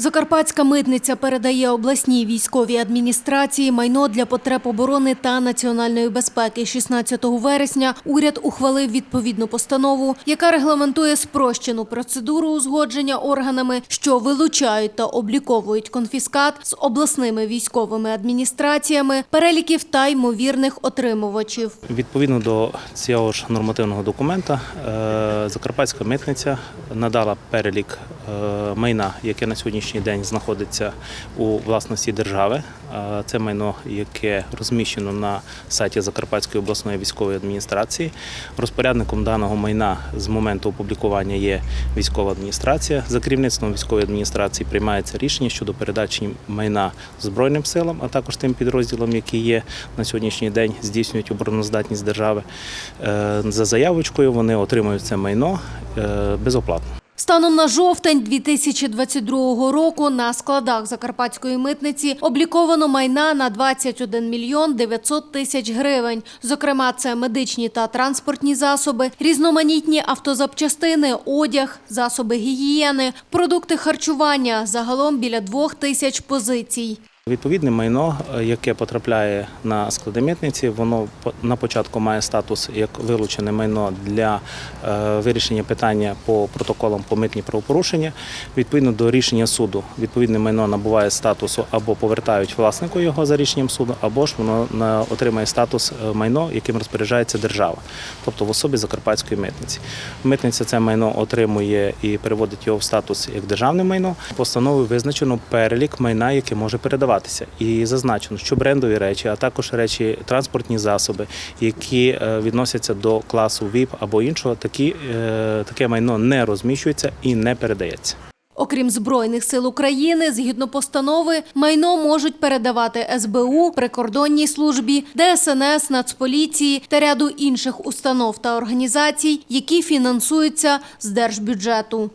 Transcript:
Закарпатська митниця передає обласній військовій адміністрації майно для потреб оборони та національної безпеки. 16 вересня уряд ухвалив відповідну постанову, яка регламентує спрощену процедуру узгодження органами, що вилучають та обліковують конфіскат з обласними військовими адміністраціями, переліків та ймовірних отримувачів. Відповідно до цього ж нормативного документа, е, Закарпатська митниця надала перелік е, майна, яке на сьогоднішній день знаходиться у власності держави. Це майно, яке розміщено на сайті Закарпатської обласної військової адміністрації. Розпорядником даного майна з моменту опублікування є військова адміністрація. За керівництвом військової адміністрації приймається рішення щодо передачі майна Збройним силам, а також тим підрозділам, які є на сьогоднішній день, здійснюють обороноздатність держави. Е, За заявочкою вони отримують це майно е, безоплатно. Станом на жовтень 2022 року на складах Закарпатської митниці обліковано майна на 21 мільйон 900 тисяч гривень. Зокрема, це медичні та транспортні засоби, різноманітні автозапчастини, одяг, засоби гігієни, продукти харчування. Загалом біля двох тисяч позицій. Відповідне майно, е, яке потрапляє на склади митниці, воно на початку має статус як вилучене майно для е, вирішення питання по протоколам по митні правопорушення. Відповідно до рішення суду, відповідне майно набуває статусу або повертають власнику його за рішенням суду, або ж воно отримає статус е, майно, яким розпоряджається держава, тобто в особі Закарпатської митниці. Митниця це майно отримує і переводить його в статус як державне майно. Постановою визначено перелік майна, яке може передаватися. І зазначено, що брендові речі, а також речі, транспортні засоби, які е, відносяться до класу ВІП або іншого, такі, е, таке майно не розміщується і не передається. Окрім Збройних сил України, згідно постанови, майно можуть передавати СБУ, прикордонній службі, ДСНС, Нацполіції та ряду інших установ та організацій, які фінансуються з держбюджету.